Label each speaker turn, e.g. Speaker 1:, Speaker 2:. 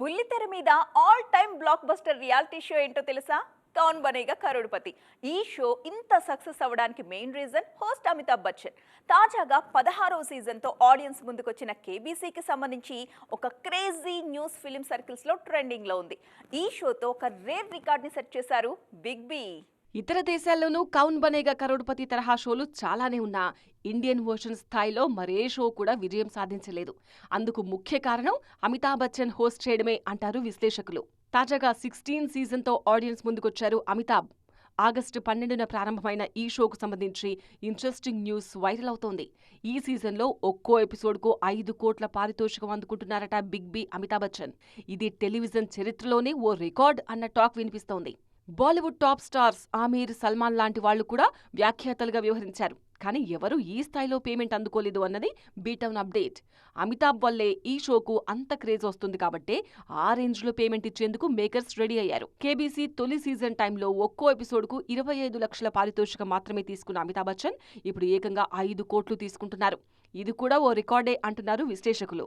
Speaker 1: బుల్లితెర మీద all time blockbuster reality show ఏంటో తెలుసా? కౌన్ బనేగా కరోడ్పతి. ఈ షో ఇంత సక్సెస్ అవ్వడానికి main reason host Amitabh Bachchan. తాజాగా పదహారవ సీజన్తో ఆడియన్స్ ముందుకొచ్చిన కేబీసీకి సంబంధించి ఒక క్రేజీ న్యూస్ ఫిలిం సర్కిల్స్లో ట్రెండింగ్లో ఉంది. ఈ షోతో ఒక రేర్ రికార్డ్ని సెట్ చేశారు బిగ్ బీ
Speaker 2: ఇతర దేశాల్లోనూ కౌన్ బనేగా కరోడ్పతి తరహా షోలు చాలానే ఉన్నా. ఇండియన్ వర్షన్ స్థాయిలో మరే షో కూడా విజయం సాధించలేదు. అందుకు ముఖ్య కారణం అమితాబ్ బచ్చన్ హోస్ట్ చేయడమే అంటారు విశ్లేషకులు. తాజాగా సిక్స్టీన్ సీజన్తో ఆడియన్స్ ముందుకొచ్చారు అమితాబ్. ఆగస్టు పన్నెండున ప్రారంభమైన ఈ షోకు సంబంధించి ఇంట్రెస్టింగ్ న్యూస్ వైరల్ అవుతోంది. ఈ సీజన్లో ఒక్కో ఎపిసోడ్కు ఐదు కోట్ల పారితోషికం అందుకుంటున్నారట బిగ్ బి అమితాబ్ బచ్చన్. ఇది టెలివిజన్ చరిత్రలోనే ఓ రికార్డ్ అన్న టాక్ వినిపిస్తోంది. Bollywood top stars Aamir Salman లాంటి వాళ్ళు కూడా వ్యాఖ్యాతలుగా వ్యవహరించారు. కానీ ఎవరూ ఈ స్థాయిలో పేమెంట్ అందుకోలేదు అన్నది బీటౌన్ అప్డేట్. అమితాబ్ వల్లే ఈ షోకు అంత క్రేజ్ వస్తుంది కాబట్టే ఆ రేంజ్లో పేమెంట్ ఇచ్చేందుకు మేకర్స్ రెడీ అయ్యారు. కేబీసీ తొలి సీజన్ టైంలో ఒక్కో ఎపిసోడ్కు ఇరవై ఐదు లక్షల పారితోషికం మాత్రమే తీసుకున్న అమితాబ్ బచ్చన్ ఇప్పుడు ఏకంగా ఐదు కోట్లు తీసుకుంటున్నారు. ఇది కూడా ఓ రికార్డే అంటున్నారు విశ్లేషకులు.